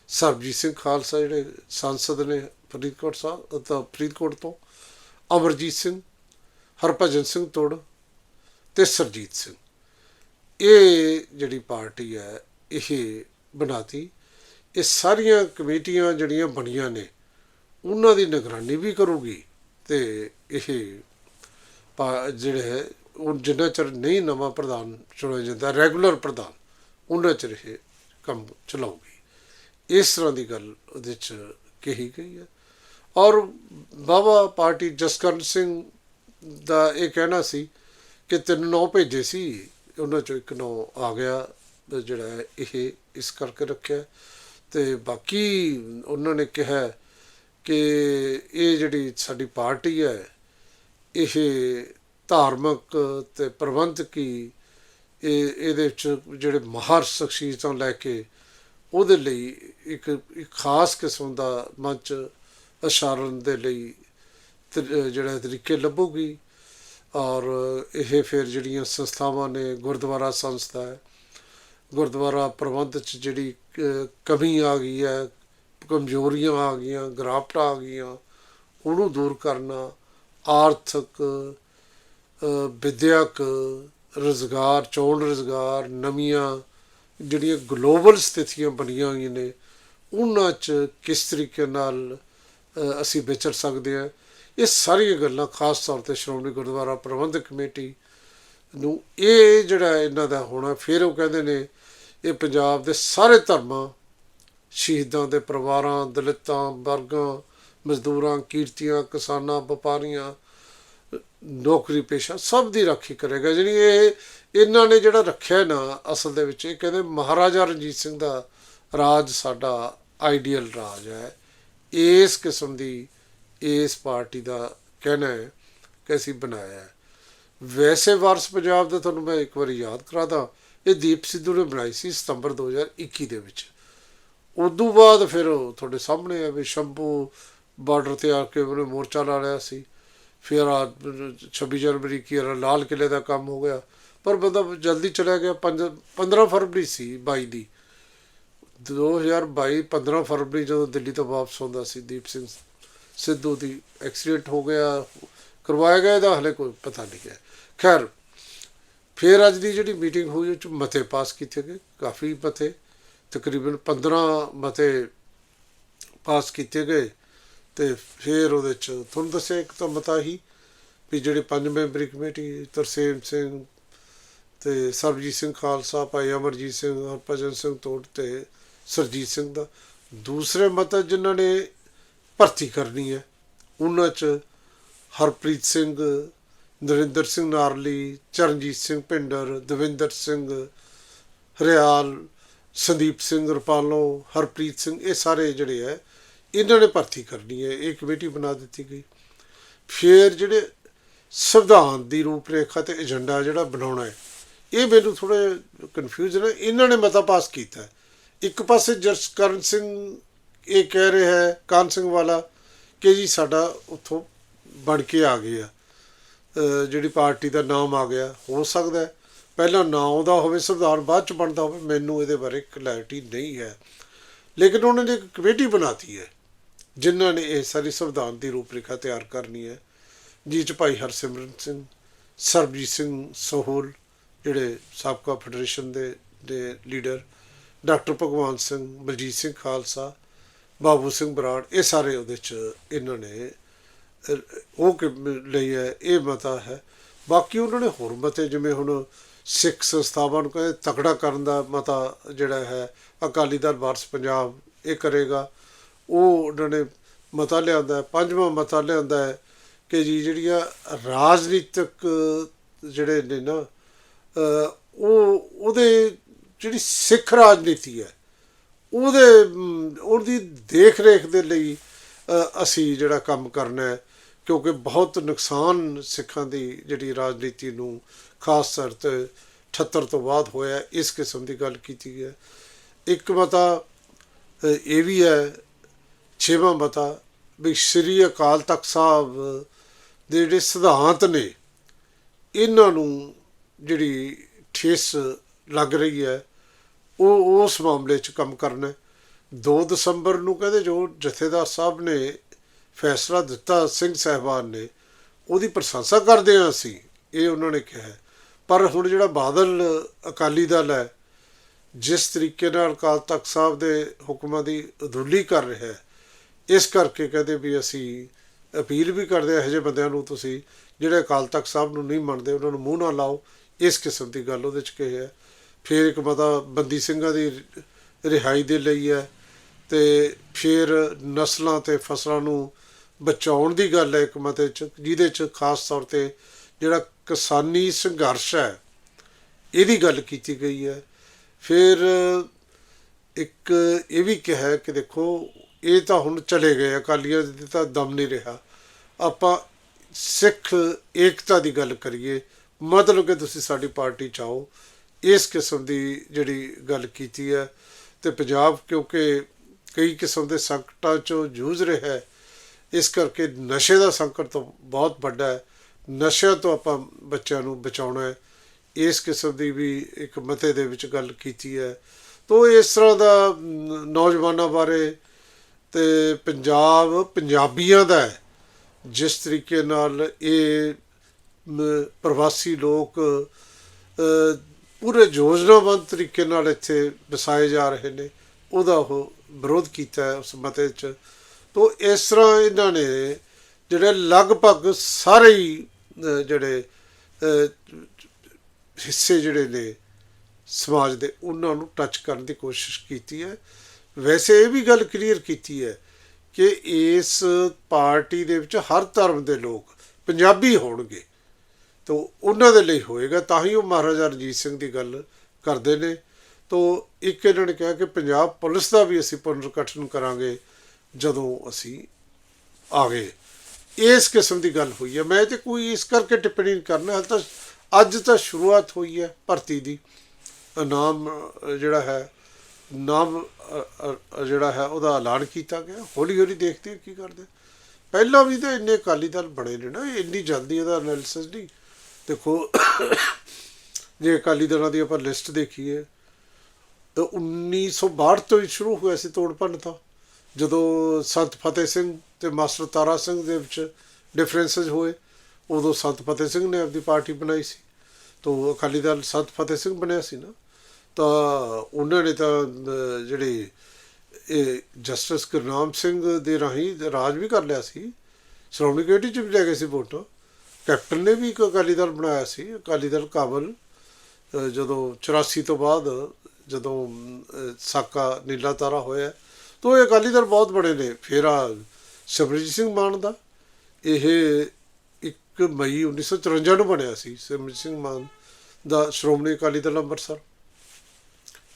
ਸਰਬਜੀਤ ਸਿੰਘ ਖਾਲਸਾ ਜਿਹੜੇ ਸੰਸਦ ਨੇ ਫਰੀਦਕੋਟ ਸਾਹਿਬ ਤਾਂ ਫਰੀਦਕੋਟ ਤੋਂ, ਅਮਰਜੀਤ ਸਿੰਘ, ਹਰਭਜਨ ਸਿੰਘ ਤੋੜ ਤੇ ਸਰਜੀਤ ਸਿੰਘ। ਇਹ ਜਿਹੜੀ ਪਾਰਟੀ ਹੈ, ਇਹ ਬਣਾਤੀ। ਇਹ ਸਾਰੀਆਂ ਕਮੇਟੀਆਂ ਜਿਹੜੀਆਂ ਬਣੀਆਂ ਨੇ, ਉਹਨਾਂ ਦੀ ਨਿਗਰਾਨੀ ਵੀ ਕਰੂਗੀ ਤੇ ਇਹ ਪਾ- ਜਿਹੜੇ ਹੈ ਉਹ ਜਿੰਨਾ ਚਿਰ ਨਹੀਂ ਨਵਾਂ ਪ੍ਰਧਾਨ ਚੁਣਿਆ ਜਾਂਦਾ ਰੈਗੂਲਰ ਪ੍ਰਧਾਨ, ਉਹਨਾਂ ਚਿਰ ਇਹ ਕੰਮ ਚਲਾਉਗੀ। ਇਸ ਤਰ੍ਹਾਂ ਦੀ ਗੱਲ ਉਹਦੇ ਚ ਕਹੀ ਗਈ ਹੈ। ਔਰ ਬਾਬਾ ਪਾਰਟੀ ਜਸਕਰਨ ਸਿੰਘ ਦਾ ਇਹ ਕਹਿਣਾ ਸੀ ਕਿ ਤਿੰਨ ਨੌ ਭੇਜੇ ਸੀ, ਉਹਨਾਂ ਚੋਂ ਇੱਕ ਨੌ ਆ ਗਿਆ, ਜਿਹੜਾ ਹੈ ਇਹ ਇਸ ਕਰਕੇ ਰੱਖਿਆ। ਤੇ ਬਾਕੀ ਉਹਨਾਂ ਨੇ ਕਿਹਾ ਕਿ ਇਹ ਜਿਹੜੀ ਸਾਡੀ ਪਾਰਟੀ ਹੈ, ਇਹ ਧਾਰਮਿਕ ਤੇ ਪ੍ਰਬੰਧਕੀ ਇਹ, ਇਹਦੇ ਵਿੱਚ ਜਿਹੜੇ ਮਾਹਰ ਸ਼ਖਸੀਅਤਾਂ ਲੈ ਕੇ ਉਹਦੇ ਲਈ ਇੱਕ ਇੱਕ ਖਾਸ ਕਿਸਮ ਦਾ ਮੰਚ ਅਸ਼ਾਰਨ ਦੇ ਲਈ ਤਰ- ਜਿਹੜਾ ਤਰੀਕੇ ਲੱਭੂਗੀ। ਔਰ ਇਹ ਫਿਰ ਜਿਹੜੀਆਂ ਸੰਸਥਾਵਾਂ ਨੇ, ਗੁਰਦੁਆਰਾ ਸੰਸਥਾ ਹੈ, ਗੁਰਦੁਆਰਾ ਪ੍ਰਬੰਧ ਚ ਜਿਹੜੀ ਕਮੀ ਆ ਗਈ ਹੈ, ਕਮਜ਼ੋਰੀਆਂ ਆ ਗਈਆਂ, ਗਰਾਫਟਾਂ ਆ ਗਈਆਂ, ਉਹਨੂੰ ਦੂਰ ਕਰਨਾ ਆਰਥਿਕ ਵਿਦਿਅਕ ਰੁਜ਼ਗਾਰ, ਚੋਣ ਰੁਜ਼ਗਾਰ, ਨਵੀਆਂ ਜਿਹੜੀਆਂ ਗਲੋਬਲ ਸਥਿਤੀਆਂ ਬਣੀਆਂ ਹੋਈਆਂ ਨੇ, ਉਹਨਾਂ 'ਚ ਕਿਸ ਤਰੀਕੇ ਨਾਲ ਅਸੀਂ ਵਿਚਰ ਸਕਦੇ ਹਾਂ? ਇਹ ਸਾਰੀਆਂ ਗੱਲਾਂ ਖਾਸ ਤੌਰ ਤੇ ਸ਼੍ਰੋਮਣੀ ਗੁਰਦੁਆਰਾ ਪ੍ਰਬੰਧਕ ਕਮੇਟੀ ਨੂੰ ਇਹ ਜਿਹੜਾ ਇਹਨਾਂ ਦਾ ਹੋਣਾ, ਫਿਰ ਉਹ ਕਹਿੰਦੇ ਨੇ, ਇਹ ਪੰਜਾਬ ਦੇ ਸਾਰੇ ਧਰਮਾਂ, ਸ਼ਹੀਦਾਂ ਦੇ ਪਰਿਵਾਰਾਂ, ਦਲਿਤਾਂ, ਵਰਗਾਂ, ਮਜ਼ਦੂਰਾਂ, ਕੀਰਤੀਆਂ, ਕਿਸਾਨਾਂ, ਵਪਾਰੀਆਂ ਨੌਕਰੀ ਪੇਸ਼ਾ ਸਭ ਦੀ ਰਾਖੀ ਕਰੇਗਾ। ਜਿਹੜੀ ਇਹ, ਇਹਨਾਂ ਨੇ ਜਿਹੜਾ ਰੱਖਿਆ ਨਾ ਅਸਲ ਦੇ ਵਿੱਚ, ਇਹ ਕਹਿੰਦੇ ਮਹਾਰਾਜਾ ਰਣਜੀਤ ਸਿੰਘ ਦਾ ਰਾਜ ਸਾਡਾ ਆਈਡੀਅਲ ਰਾਜ ਹੈ। ਇਸ ਕਿਸਮ ਦੀ ਇਸ ਪਾਰਟੀ ਦਾ ਕਹਿਣਾ ਹੈ ਕਿ ਅਸੀਂ ਬਣਾਇਆ ਹੈ। ਵੈਸੇ ਵਾਰਸ ਪੰਜਾਬ ਦਾ ਤੁਹਾਨੂੰ ਮੈਂ ਇੱਕ ਵਾਰੀ ਯਾਦ ਕਰਾਦਾ, ਇਹ ਦੀਪ ਸਿੱਧੂ ਨੇ ਬਣਾਈ ਸੀ ਸਤੰਬਰ 2021 ਦੇ ਵਿੱਚ। ਉਦੋਂ ਬਾਅਦ ਫਿਰ ਤੁਹਾਡੇ ਸਾਹਮਣੇ ਆ ਵੀ ਸ਼ੰਭੂ ਬਾਰਡਰ ਤੇ ਆ ਕੇ ਉਹਨੇ ਮੋਰਚਾ ਲਾ ਲਿਆ ਸੀ। ਫਿਰ ਆ 26 ਜਨਵਰੀ ਕੀ ਆ, ਲਾਲ ਕਿਲੇ ਦਾ ਕੰਮ ਹੋ ਗਿਆ। ਪਰ ਬੰਦਾ ਜਲਦੀ ਚਲਾ ਗਿਆ 15 ਫਰਵਰੀ ਸੀ 22 ਦੀ। 2022 15 ਫਰਵਰੀ ਜਦੋਂ ਦਿੱਲੀ ਤੋਂ ਵਾਪਸ ਆਉਂਦਾ ਸੀ ਦੀਪ ਸਿੰਘ ਸਿੱਧੂ ਦੀ ਐਕਸੀਡੈਂਟ ਹੋ ਗਿਆ। ਕਰਵਾਇਆ ਗਿਆ ਇਹਦਾ ਹਲੇ ਕੋਈ ਪਤਾ ਨਹੀਂ ਹੈ। ਖੈਰ ਫਿਰ ਅੱਜ ਦੀ ਜਿਹੜੀ ਮੀਟਿੰਗ ਹੋਈ ਉਹ ਚ ਮਤੇ ਪਾਸ ਕੀਤੇ ਗਏ ਕਾਫੀ ਮਤੇ। ਤਕਰੀਬਨ 15 ਮਤੇ ਪਾਸ ਕੀਤੇ ਗਏ। ਤੇ ਫਿਰ ਉਹਦੇ ਚ ਤੁਹਾਨੂੰ ਦੱਸਿਆ ਇੱਕ ਤਾਂ ਮਤਾ ਹੀ ਵੀ ਜਿਹੜੇ ਪੰਜ ਮੈਂਬਰੀ ਕਮੇਟੀ, ਤਰਸੇਮ ਸਿੰਘ ਤੇ ਸਰਬਜੀਤ ਸਿੰਘ ਖਾਲਸਾ, ਭਾਈ ਅਮਰਜੀਤ ਸਿੰਘ, ਹਰਭਜਨ ਸਿੰਘ ਤੋੜ ਤੇ ਸਰਜੀਤ ਸਿੰਘ ਦਾ। ਦੂਸਰੇ ਮਤ ਜਿਨ੍ਹਾਂ ਨੇ ਭਰਤੀ ਕਰਨੀ ਹੈ, ਉਹਨਾਂ ਚ ਹਰਪ੍ਰੀਤ ਸਿੰਘ, ਨਰਿੰਦਰ ਸਿੰਘ ਨਾਰਲੀ, ਚਰਨਜੀਤ ਸਿੰਘ ਭਿੰਡਰ, ਦਵਿੰਦਰ ਸਿੰਘ ਹਰਿਆਲ, ਸੰਦੀਪ ਸਿੰਘ ਰਪਾਲੋਂ, ਹਰਪ੍ਰੀਤ ਸਿੰਘ, ਇਹ ਸਾਰੇ ਜਿਹੜੇ ਹੈ ਇਹਨਾਂ ਨੇ ਭਰਤੀ ਕਰਨੀ ਹੈ, ਇਹ ਕਮੇਟੀ ਬਣਾ ਦਿੱਤੀ ਗਈ। ਫਿਰ ਜਿਹੜੇ ਸੰਵਿਧਾਨ ਦੀ ਰੂਪਰੇਖਾ ਤੇ ਏਜੰਡਾ ਜਿਹੜਾ ਬਣਾਉਣਾ ਹੈ, ਇਹ ਮੈਨੂੰ ਥੋੜਾ ਕਨਫਿਊਜ਼ਨ ਹੈ ਇਹਨਾਂ ਨੇ ਮਤਾ ਪਾਸ ਕੀਤਾ ਇੱਕ ਪਾਸੇ ਜਸਕਰਨ ਸਿੰਘ ਇਹ ਕਹਿ ਰਿਹਾ ਹੈ ਕਾਨ ਸਿੰਘ ਵਾਲਾ, ਕਿ ਜੀ ਸਾਡਾ ਉੱਥੋਂ ਬਣ ਕੇ ਆ ਗਏ ਆ ਜਿਹੜੀ ਪਾਰਟੀ ਦਾ ਨਾਮ ਆ ਗਿਆ, ਹੋ ਸਕਦਾ ਹੈ। ਪਹਿਲਾਂ ਨਾਂ ਆਉਂਦਾ ਹੋਵੇ, ਸੰਵਿਧਾਨ ਬਾਅਦ ਚ ਬਣਦਾ ਹੋਵੇ, ਮੈਨੂੰ ਇਹਦੇ ਬਾਰੇ ਕਲੈਰਿਟੀ ਨਹੀਂ ਹੈ। ਲੇਕਿਨ ਉਹਨਾਂ ਨੇ ਇੱਕ ਕਮੇਟੀ ਬਣਾਤੀ ਹੈ। ਜਿਨ੍ਹਾਂ ਨੇ ਇਹ ਸਾਰੀ ਸੰਵਿਧਾਨ ਦੀ ਰੂਪਰੇਖਾ ਤਿਆਰ ਕਰਨੀ ਹੈ, ਜਿਸ ਚ ਭਾਈ ਹਰਸਿਮਰਨ ਸਿੰਘ, ਸਰਬਜੀਤ ਸਿੰਘ ਸੋਹਲ, ਜਿਹੜੇ ਸਾਬਕਾ ਫੈਡਰੇਸ਼ਨ ਦੇ ਦੇ ਲੀਡਰ, ਡਾਕਟਰ ਭਗਵਾਨ ਸਿੰਘ, ਬਲਜੀਤ ਸਿੰਘ ਖਾਲਸਾ, ਬਾਬੂ ਸਿੰਘ ਬਰਾੜ, ਇਹ ਸਾਰੇ ਉਹਦੇ ਚ ਇਹਨਾਂ ਨੇ ਉਹ ਕਿ ਲਈ ਹੈ, ਇਹ ਮਤਾ ਹੈ। ਬਾਕੀ ਉਹਨਾਂ ਨੇ ਹੋਰ ਮਤੇ, ਜਿਵੇਂ ਹੁਣ ਸਿੱਖ ਸੰਸਥਾਵਾਂ ਨੂੰ ਕਹਿੰਦੇ ਤਕੜਾ ਕਰਨ ਦਾ ਮਤਾ ਜਿਹੜਾ ਹੈ, ਅਕਾਲੀ ਦਲ ਵਾਰਸ ਪੰਜਾਬ ਇਹ ਕਰੇਗਾ। ਉਹ ਉਹਨਾਂ ਨੇ ਮਤਾ ਲਿਆਂਦਾ ਪੰਜਵਾਂ ਮਤਾ ਲਿਆਂਦਾ ਹੈ ਕਿ ਜੀ ਜਿਹੜੀਆਂ ਰਾਜਨੀਤਿਕ ਜਿਹੜੇ ਨੇ ਨਾ ਉਹ ਉਹਦੇ ਜਿਹੜੀ ਸਿੱਖ ਰਾਜਨੀਤੀ ਹੈ, ਉਹਦੇ ਉਹਦੀ ਦੇਖ ਰੇਖ ਦੇ ਲਈ ਅਸੀਂ ਜਿਹੜਾ ਕੰਮ ਕਰਨਾ ਹੈ, ਕਿਉਂਕਿ ਬਹੁਤ ਨੁਕਸਾਨ ਸਿੱਖਾਂ ਦੀ ਜਿਹੜੀ ਰਾਜਨੀਤੀ ਨੂੰ ਖਾਸ ਤੌਰ ਤੇ 78 ਤੋਂ ਬਾਅਦ ਹੋਇਆ, ਇਸ ਕਿਸਮ ਦੀ ਗੱਲ ਕੀਤੀ ਹੈ। ਇੱਕ ਮਤਾ ਇਹ ਵੀ ਹੈ ਛੇਵਾਂ ਮਤਾ ਵੀ ਸ੍ਰੀ ਅਕਾਲ ਤਖਤ ਸਾਹਿਬ ਦੇ ਜਿਹੜੇ ਸਿਧਾਂਤ ਨੇ, ਇਹਨਾਂ ਨੂੰ ਜਿਹੜੀ ਠੇਸ ਲੱਗ ਰਹੀ ਹੈ, ਉਹ ਉਸ ਮਾਮਲੇ 'ਚ ਕੰਮ ਕਰਨਾ ਹੈ। 2 ਦਸੰਬਰ ਨੂੰ ਕਹਿੰਦੇ ਜੋ ਜਥੇਦਾਰ ਸਾਹਿਬ ਨੇ ਫੈਸਲਾ ਦਿੱਤਾ, ਸਿੰਘ ਸਾਹਿਬਾਨ ਨੇ, ਉਹਦੀ ਪ੍ਰਸ਼ੰਸਾ ਕਰਦੇ ਹਾਂ ਅਸੀਂ, ਇਹ ਉਹਨਾਂ ਨੇ ਕਿਹਾ ਪਰ ਹੁਣ ਜਿਹੜਾ ਬਾਦਲ ਅਕਾਲੀ ਦਲ ਹੈ, ਜਿਸ ਤਰੀਕੇ ਨਾਲ ਅਕਾਲ ਤਖਤ ਸਾਹਿਬ ਦੇ ਹੁਕਮਾਂ ਦੀ ਅਦੁੱਲੀ ਕਰ ਰਿਹਾ ਹੈ ਇਸ ਕਰਕੇ ਕਹਿੰਦੇ ਵੀ ਅਸੀਂ ਅਪੀਲ ਵੀ ਕਰਦੇ ਹਾਂ ਇਹੋ ਜਿਹੇ ਬੰਦਿਆਂ ਨੂੰ, ਤੁਸੀਂ ਜਿਹੜੇ ਅਕਾਲ ਤਖਤ ਸਾਹਿਬ ਨੂੰ ਨਹੀਂ ਮੰਨਦੇ, ਉਹਨਾਂ ਨੂੰ ਮੂੰਹ ਨਾ ਲਾਓ। ਇਸ ਕਿਸਮ ਦੀ ਗੱਲ ਉਹਦੇ ਚ ਕਿਹਾ ਹੈ। ਫਿਰ ਇੱਕ ਮਤਾ ਬੰਦੀ ਸਿੰਘਾਂ ਦੀ ਰਿਹਾਈ ਦੇ ਲਈ ਹੈ ਤੇ ਫਿਰ ਨਸਲਾਂ ਤੇ ਫਸਲਾਂ ਨੂੰ ਬਚਾਉਣ ਦੀ ਗੱਲ ਹੈ ਇੱਕ ਮਤੇ ਚ, ਜਿਹਦੇ ਚ ਖਾਸ ਤੌਰ ਤੇ ਜਿਹੜਾ ਕਿਸਾਨੀ ਸੰਘਰਸ਼ ਹੈ, ਇਹਦੀ ਗੱਲ ਕੀਤੀ ਗਈ ਹੈ। ਫਿਰ ਇੱਕ ਇਹ ਵੀ ਕਿਹਾ ਕਿ ਦੇਖੋ ਇਹ ਤਾਂ ਹੁਣ ਚਲੇ ਗਏ ਅਕਾਲੀਆਂ ਦੇ ਤਾਂ ਦਮ ਨਹੀਂ ਰਿਹਾ। ਆਪਾਂ ਸਿੱਖ ਏਕਤਾ ਦੀ ਗੱਲ ਕਰੀਏ, ਮਤਲਬ ਕਿ ਤੁਸੀਂ ਸਾਡੀ ਪਾਰਟੀ ਚ ਆਓ, ਇਸ ਕਿਸਮ ਦੀ ਜਿਹੜੀ ਗੱਲ ਕੀਤੀ ਹੈ ਤੇ ਪੰਜਾਬ ਕਿਉਂਕਿ ਕਈ ਕਿਸਮ ਦੇ ਸੰਕਟਾਂ ਚੋਂ ਜੂਝ ਰਿਹਾ ਹੈ, ਇਸ ਕਰਕੇ ਨਸ਼ੇ ਦਾ ਸੰਕਟ ਤਾਂ ਬਹੁਤ ਵੱਡਾ ਹੈ। ਨਸ਼ਿਆਂ ਤੋਂ ਆਪਾਂ ਬੱਚਿਆਂ ਨੂੰ ਬਚਾਉਣਾ ਹੈ, ਇਸ ਕਿਸਮ ਦੀ ਵੀ ਇੱਕ ਮਤੇ ਦੇ ਵਿੱਚ ਗੱਲ ਕੀਤੀ ਹੈ। ਤੋ ਇਸ ਤਰ੍ਹਾਂ ਦਾ ਨੌਜਵਾਨਾਂ ਬਾਰੇ ਤੇ ਪੰਜਾਬ, ਪੰਜਾਬੀਆਂ ਦਾ ਹੈ। ਜਿਸ ਤਰੀਕੇ ਨਾਲ ਇਹ ਪ੍ਰਵਾਸੀ ਲੋਕ ਪੂਰੇ ਯੋਜਨਾਬੰਦ ਤਰੀਕੇ ਨਾਲ ਇੱਥੇ ਵਸਾਏ ਜਾ ਰਹੇ ਨੇ। ਉਹਦਾ ਉਹ ਵਿਰੋਧ ਕੀਤਾ ਹੈ ਉਸ ਮਤੇ 'ਚ। ਤੋਂ ਇਸ ਤਰ੍ਹਾਂ ਇਹਨਾਂ ਨੇ ਜਿਹੜੇ ਲਗਭਗ ਸਾਰੇ ਹੀ ਜਿਹੜੇ ਹਿੱਸੇ ਜਿਹੜੇ ਨੇ ਸਮਾਜ ਦੇ, ਉਹਨਾਂ ਨੂੰ ਟੱਚ ਕਰਨ ਦੀ ਕੋਸ਼ਿਸ਼ ਕੀਤੀ ਹੈ। ਵੈਸੇ ਇਹ ਵੀ ਗੱਲ ਕਲੀਅਰ ਕੀਤੀ ਹੈ ਕਿ ਇਸ ਪਾਰਟੀ ਦੇ ਵਿੱਚ ਹਰ ਧਰਮ ਦੇ ਲੋਕ ਪੰਜਾਬੀ ਹੋਣਗੇ। ਤੋ ਉਹਨਾਂ ਦੇ ਲਈ ਹੋਏਗਾ, ਤਾਂ ਹੀ ਉਹ ਮਹਾਰਾਜਾ ਰਣਜੀਤ ਸਿੰਘ ਦੀ ਗੱਲ ਕਰਦੇ ਨੇ। ਤੋ ਇੱਕ ਇਹਨਾਂ ਨੇ ਕਿਹਾ ਕਿ ਪੰਜਾਬ ਪੁਲਿਸ ਦਾ ਵੀ ਅਸੀਂ ਪੁਨਰਗਠਨ ਕਰਾਂਗੇ ਜਦੋਂ ਅਸੀਂ ਆ ਗਏ ਇਸ ਕਿਸਮ ਦੀ ਗੱਲ ਹੋਈ ਹੈ। ਮੈਂ ਤੇ ਕੋਈ ਇਸ ਕਰਕੇ ਟਿੱਪਣੀ ਕਰਨਾ, ਹਾਲ ਤਾਂ ਅੱਜ ਤਾਂ ਸ਼ੁਰੂਆਤ ਹੋਈ ਹੈ ਭਰਤੀ ਦੀ। ਨਾਮ ਜਿਹੜਾ ਹੈ ਨਾਮ ਜਿਹੜਾ ਹੈ, ਉਹਦਾ ਐਲਾਨ ਕੀਤਾ ਗਿਆ। ਹੌਲੀ ਹੌਲੀ ਦੇਖਦੇ ਕੀ ਕਰਦੇ। ਪਹਿਲਾਂ ਵੀ ਤਾਂ ਇੰਨੇ ਅਕਾਲੀ ਦਲ ਬਣੇ ਨੇ ਨਾ ਇੰਨੀ ਜਲਦੀ ਇਹਦਾ ਐਨਾਲਿਸਿਸ ਨਹੀਂ। ਦੇਖੋ, ਜੇ ਅਕਾਲੀ ਦਲਾਂ ਦੀ ਆਪਾਂ ਲਿਸਟ ਦੇਖੀਏ, ਤਾਂ 1962 ਤੋਂ ਹੀ ਸ਼ੁਰੂ ਹੋਇਆ ਸੀ ਤੋੜ ਭੰਨ ਤਾਂ। ਜਦੋਂ ਸੰਤ ਫਤਿਹ ਸਿੰਘ ਤੇ ਮਾਸਟਰ ਤਾਰਾ ਸਿੰਘ ਦੇ ਵਿੱਚ ਡਿਫਰੈਂਸਸ ਹੋਏ, ਉਦੋਂ ਸੰਤ ਫਤਿਹ ਸਿੰਘ ਨੇ ਆਪਣੀ ਪਾਰਟੀ ਬਣਾਈ ਸੀ। ਤੋਂ ਅਕਾਲੀ ਦਲ ਸੰਤ ਫਤਿਹ ਸਿੰਘ ਬਣਿਆ ਸੀ ਨਾ। ਤਾਂ ਉਹਨਾਂ ਨੇ ਤਾਂ ਜਿਹੜੇ ਇਹ ਜਸਟਿਸ ਗੁਰਨਾਮ ਸਿੰਘ ਦੇ ਰਾਹੀਂ ਰਾਜ ਵੀ ਕਰ ਲਿਆ ਸੀ। ਸ਼੍ਰੋਮਣੀ ਕਮੇਟੀ ਚ ਵੀ ਲੈ ਗਏ ਸੀ ਵੋਟਾਂ। ਕੈਪਟਨ ਨੇ ਵੀ ਇੱਕ ਅਕਾਲੀ ਦਲ ਬਣਾਇਆ ਸੀ। ਅਕਾਲੀ ਦਲ ਕਾਬਲ ਜਦੋਂ 84 ਤੋਂ ਬਾਅਦ ਜਦੋਂ ਸਾਕਾ ਨੀਲਾ ਤਾਰਾ ਹੋਇਆ। ਤਾਂ ਇਹ ਅਕਾਲੀ ਦਲ ਬਹੁਤ ਬੜੇ ਨੇ। ਫਿਰ ਆ ਸਿਮਰਜੀਤ ਸਿੰਘ ਮਾਨ ਦਾ। ਇਹ 1 ਮਈ 1954 ਨੂੰ ਬਣਿਆ ਸੀ। ਸਿਮਰਜੀਤ ਸਿੰਘ ਮਾਨ ਦਾ ਸ਼੍ਰੋਮਣੀ ਅਕਾਲੀ ਦਲ ਅੰਮ੍ਰਿਤਸਰ।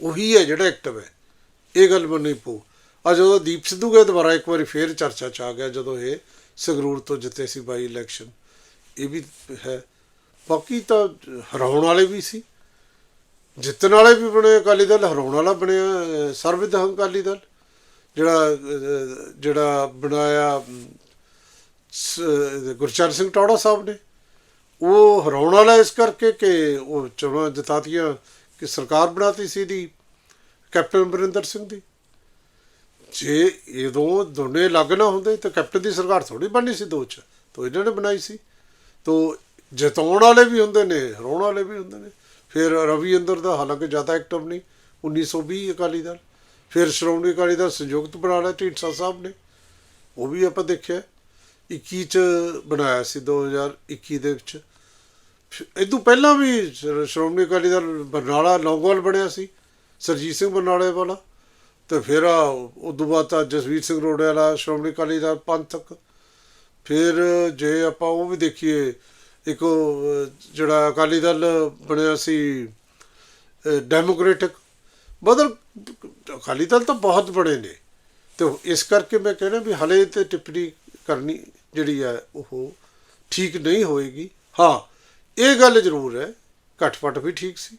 ਉਹੀ ਹੈ ਜਿਹੜਾ ਐਕਟਿਵ ਹੈ। ਇਹ ਗੱਲ ਮੰਨਣੀ ਪਊ। ਅੱਜ ਜਦੋਂ ਦੀਪ ਸਿੱਧੂ ਗਿਆ ਦੁਬਾਰਾ ਇੱਕ ਵਾਰੀ ਫੇਰ ਚਰਚਾ ਚ ਆ ਗਿਆ ਜਦੋਂ ਇਹ ਸੰਗਰੂਰ ਤੋਂ ਜਿੱਤੇ ਸੀ ਬਾਈ ਇਲੈਕਸ਼ਨ ਇਹ ਵੀ ਹੈ। ਬਾਕੀ ਤਾਂ ਹਰਾਉਣ ਵਾਲੇ ਵੀ ਸੀ। ਜਿੱਤਣ ਵਾਲੇ ਵੀ ਬਣੇ ਅਕਾਲੀ ਦਲ ਹਰਾਉਣ ਵਾਲਾ ਬਣਿਆ ਅਹ, ਸਰਬਿਤ ਅਕਾਲੀ ਦਲ। ਜਿਹੜਾ ਜਿਹੜਾ ਬਣਾਇਆ ਗੁਰਚਰਨ ਸਿੰਘ ਟੌੜਾ ਸਾਹਿਬ ਨੇ। ਉਹ ਹਰਾਉਣ ਵਾਲਾ ਇਸ ਕਰਕੇ ਕਿ ਉਹ ਚੋਣਾਂ ਜਿਤਾਤੀਆਂ ਕਿ ਸਰਕਾਰ ਬਣਾਤੀ ਸੀ ਦੀ ਕੈਪਟਨ ਅਮਰਿੰਦਰ ਸਿੰਘ ਦੀ। ਜੇ ਇਦੋਂ ਦੋਨੇ ਲੱਗ ਨਾ ਹੁੰਦੇ ਤਾਂ ਕੈਪਟਨ ਦੀ ਸਰਕਾਰ ਥੋੜੀ ਬਣਨੀ ਸੀ ਦੋ ਚ, ਤਾਂ ਇਹਨਾਂ ਨੇ ਬਣਾਈ ਸੀ। ਤੋ ਜਿਤਾਉਣ ਵਾਲੇ ਵੀ ਹੁੰਦੇ ਨੇ, ਹਰਾਉਣ ਵਾਲੇ ਵੀ ਹੁੰਦੇ ਨੇ। ਫਿਰ ਰਵੀ ਅੰਦਰ ਦਾ ਹਾਲਾਂਕਿ ਜ਼ਿਆਦਾ ਐਕਟਿਵ ਨਹੀਂ 1920 ਅਕਾਲੀ ਦਲ। ਫਿਰ ਸ਼੍ਰੋਮਣੀ ਅਕਾਲੀ ਦਲ ਸੰਯੁਕਤ ਬਣਾ ਲਿਆ, ਢੀਂਡਸਾ ਸਾਹਿਬ ਨੇ। ਉਹ ਵੀ ਆਪਾਂ ਦੇਖਿਆ। 21 ਚ ਬਣਾਇਆ ਸੀ 2021 ਦੇ ਵਿੱਚ। ਇਦੋਂ ਪਹਿਲਾਂ ਵੀ ਸ਼੍ਰ- ਸ਼੍ਰੋਮਣੀ ਅਕਾਲੀ ਦਲ ਬਰਨਾਲਾ ਲੌਂਗਵਾਲ ਬਣਿਆ ਸੀ ਸਰਜੀਤ ਸਿੰਘ ਬਰਨਾਲੇ ਵਾਲਾ ਤੇ ਫਿਰ ਆ ਉਦੋਂ ਬਾਅਦ ਤਾਂ ਜਸਵੀਰ ਸਿੰਘ ਰੋੜੇ ਵਾਲਾ ਸ਼੍ਰੋਮਣੀ ਅਕਾਲੀ ਦਲ ਪੰਥਕ। ਫਿਰ ਜੇ ਆਪਾਂ ਉਹ ਵੀ ਦੇਖੀਏ ਇੱਕ ਜਿਹੜਾ ਅਕਾਲੀ ਦਲ ਬਣਿਆ ਸੀ ਅਹ, ਡੈਮੋਕ੍ਰੈਟਿਕ ਬਦਲ ਅਕਾਲੀ ਦਲ ਤਾਂ ਬਹੁਤ ਬੜੇ ਨੇ। ਤੇ ਇਸ ਕਰਕੇ ਮੈਂ ਕਹਿੰਦਾ ਵੀ ਹਲੇ ਤੇ ਟਿੱਪਣੀ ਕਰਨੀ ਜਿਹੜੀ ਹੈ ਉਹ ਠੀਕ ਨਹੀਂ ਹੋਏਗੀ। ਹਾਂ ਇਹ ਗੱਲ ਜ਼ਰੂਰ ਹੈ ਘਟਪਟ ਵੀ ਠੀਕ ਸੀ।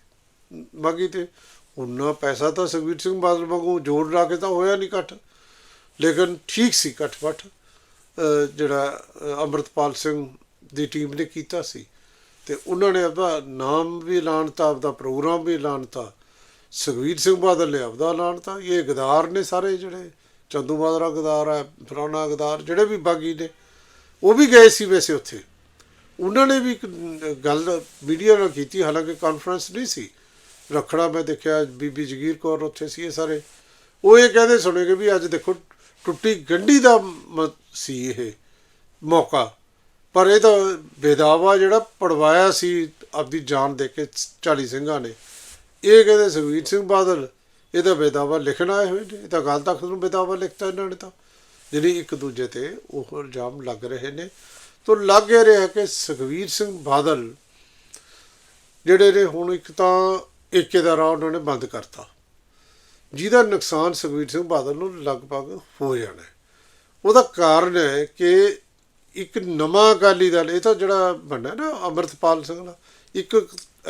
ਬਾਕੀ ਤੇ ਉਨਾ ਪੈਸਾ ਤਾਂ ਸੁਖਬੀਰ ਸਿੰਘ ਬਾਦਲ ਵਾਂਗੂ ਜੋੜ ਲਾ ਕੇ ਤਾਂ ਹੋਇਆ ਨਹੀਂ ਘਟ। ਲੇਕਿਨ ਠੀਕ ਸੀ ਘਟਪਟ। ਜਿਹੜਾ ਅ, ਅੰਮ੍ਰਿਤਪਾਲ ਸਿੰਘ ਦੀ ਟੀਮ ਨੇ ਕੀਤਾ ਸੀ। ਤੇ ਉਹਨਾਂ ਨੇ ਆਪਦਾ ਨਾਮ ਵੀ ਐਲਾਨਤਾ ਆਪਦਾ ਪ੍ਰੋਗਰਾਮ ਵੀ ਐਲਾਨਤਾ ਸੁਖਬੀਰ ਸਿੰਘ ਬਾਦਲ ਨੇ ਆਪਦਾ ਐਲਾਨਤਾ ਇਹ ਗਦਾਰ ਨੇ ਸਾਰੇ ਜਿਹੜੇ ਚੰਦੂ ਮਾਦਰਾ ਗਦਾਰ ਹੈ ਫਰਾਨਾ ਗਦਾਰ ਜਿਹੜੇ ਵੀ ਬਾਗੀ ਨੇ ਉਹ ਵੀ ਗਏ ਸੀ ਵੈਸੇ ਉੱਥੇ। ਉਹਨਾਂ ਨੇ ਵੀ ਇੱਕ ਗੱਲ ਮੀਡੀਆ ਨਾਲ ਕੀਤੀ, ਹਾਲਾਂਕਿ ਕਾਨਫਰੰਸ ਨਹੀਂ ਸੀ। ਰਖੜਾ ਮੈਂ ਦੇਖਿਆ, ਬੀਬੀ ਜਗੀਰ ਕੌਰ ਉੱਥੇ ਸੀ ਇਹ ਸਾਰੇ। ਉਹ ਇਹ ਕਹਿੰਦੇ ਸੁਣੇਗੇ ਵੀ ਅੱਜ ਦੇਖੋ, ਟੁੱਟੀ ਗੰਢੀ ਦਾ ਮ- ਸੀ ਇਹ ਮੌਕਾ। ਪਰ ਇਹ ਤਾਂ ਬੇਦਾਵਾ ਜਿਹੜਾ ਪੜਵਾਇਆ ਸੀ ਆਪਦੀ ਜਾਨ ਦੇ ਕੇ 40 ਸਿੰਘਾਂ ਨੇ। ਇਹ ਕਹਿੰਦੇ ਸੁਖਬੀਰ ਸਿੰਘ ਬਾਦਲ, ਇਹ ਤਾਂ ਬੇਦਾਵਾ ਲਿਖਣ ਆਏ ਹੋਏ ਨੇ। ਇਹ ਤਾਂ ਗੱਲ ਤੱਕ ਨੂੰ ਬੇਦਾਵਾ ਲਿਖਤਾ ਇਹਨਾਂ ਨੇ ਤਾਂ। ਜਿਹੜੀ ਇੱਕ ਦੂਜੇ ਤੇ ਉਹ ਇਲਜ਼ਾਮ ਲੱਗ ਰਹੇ ਨੇ। ਤੋਂ ਲੱਗ ਇਹ ਰਿਹਾ ਕਿ ਸੁਖਬੀਰ ਸਿੰਘ ਬਾਦਲ, ਜਿਹੜੇ ਨੇ ਹੁਣ ਇੱਕ ਤਾਂ ਏਕੇ ਦਾ ਰਾਹ ਉਹਨਾਂ ਨੇ ਬੰਦ ਕਰਤਾ। ਜਿਹਦਾ ਨੁਕਸਾਨ ਸੁਖਬੀਰ ਸਿੰਘ ਬਾਦਲ ਨੂੰ ਲਗਭਗ ਹੋ ਜਾਣਾ ਉਹਦਾ ਕਾਰਨ ਹੈ ਕਿ ਇੱਕ ਨਵਾਂ ਅਕਾਲੀ ਦਲ, ਇਹ ਤਾਂ ਜਿਹੜਾ ਬਣਿਆ ਨਾ ਅਮਰਤਪਾਲ ਸਿੰਘ ਦਾ, ਇੱਕ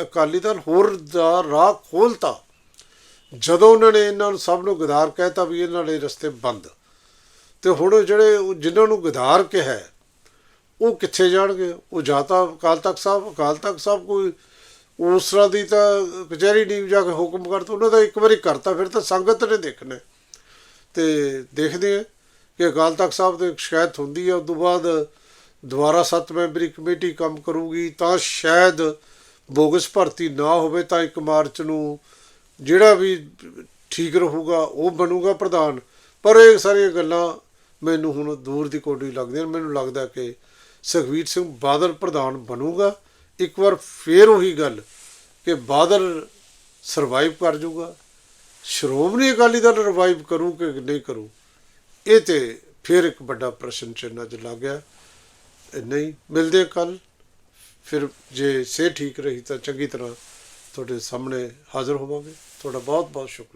ਅਕਾਲੀ ਦਲ ਹੋਰ ਦਾ ਰਾਹ ਖੋਲਤਾ। ਜਦੋਂ ਉਹਨਾਂ ਨੇ ਇਹਨਾਂ ਨੂੰ ਸਭ ਨੂੰ ਗਦਾਰ ਕਹਿਤਾ ਵੀ ਇਹਨਾਂ ਦੇ ਰਸਤੇ ਬੰਦ, ਤੇ ਹੁਣ ਜਿਹੜੇ ਉਹ ਜਿਨ੍ਹਾਂ ਨੂੰ ਗਦਾਰ ਕਿਹਾ ਉਹ ਕਿੱਥੇ ਜਾਣਗੇ ਉਹ ਜਾਂ ਤਾਂ ਅਕਾਲ ਤਖਤ ਸਾਹਿਬ, ਅਕਾਲ ਤਖਤ ਸਾਹਿਬ ਕੋਈ ਉਸ ਤਰ੍ਹਾਂ ਦੀ ਤਾਂ ਕਚਹਿਰੀ ਨਹੀਂ ਜਾ ਕੇ ਹੁਕਮ ਕਰਤਾ ਉਹਨਾਂ ਦਾ ਇੱਕ ਵਾਰੀ ਕਰਤਾ ਫਿਰ ਤਾਂ ਸੰਗਤ ਨੇ ਦੇਖਣਾ ਹੈ। ਤੇ ਦੇਖਦੇ ਆ ਕਿ ਅਕਾਲ ਤਖਤ ਸਾਹਿਬ ਤੋਂ ਇੱਕ ਸ਼ਿਕਾਇਤ ਹੁੰਦੀ ਹੈ ਉਸ ਤੋਂ ਬਾਅਦ ਦੁਬਾਰਾ ਸੱਤ ਮੈਂਬਰੀ ਕਮੇਟੀ ਕੰਮ ਕਰੂਗੀ, ਤਾਂ ਸ਼ਾਇਦ ਬੋਗਸ ਭਰਤੀ ਨਾ ਹੋਵੇ ਤਾਂ 1 ਮਾਰਚ ਨੂੰ ਜਿਹੜਾ ਵੀ ਠੀਕ ਰਹੂਗਾ, ਉਹ ਬਣੂਗਾ ਪ੍ਰਧਾਨ ਪਰ ਇਹ ਸਾਰੀਆਂ ਗੱਲਾਂ ਮੈਨੂੰ ਹੁਣ ਦੂਰ ਦੀ ਕੋਡੀ ਲੱਗਦੀਆਂ ਮੈਨੂੰ ਲੱਗਦਾ ਕਿ ਸੁਖਬੀਰ ਸਿੰਘ ਬਾਦਲ ਪ੍ਰਧਾਨ ਬਣੂਗਾ, ਇੱਕ ਵਾਰ ਫੇਰ ਉਹੀ ਗੱਲ ਕਿ ਬਾਦਲ ਸਰਵਾਈਵ ਕਰ ਜਾਊਗਾ। ਸ਼੍ਰੋਮਣੀ ਅਕਾਲੀ ਦਲ ਰਿਵਾਈਵ ਕਰੂ ਕਿ ਨਹੀਂ ਕਰੂ? ਇਹ ਤੇ ਫਿਰ ਇੱਕ ਵੱਡਾ ਪ੍ਰਸ਼ਨ ਚਿੰਨ੍ਹ ਅੱਜ ਲੱਗ ਗਿਆ। ਨਹੀਂ, ਮਿਲਦੇ ਕੱਲ ਫਿਰ ਜੇ ਸੇ ਠੀਕ ਰਹੀ ਤਾਂ ਚੰਗੀ ਤਰ੍ਹਾਂ ਤੁਹਾਡੇ ਸਾਹਮਣੇ ਹਾਜ਼ਰ ਹੋਵਾਂਗੇ। ਤੁਹਾਡਾ ਬਹੁਤ ਬਹੁਤ ਸ਼ੁਕਰੀਆ।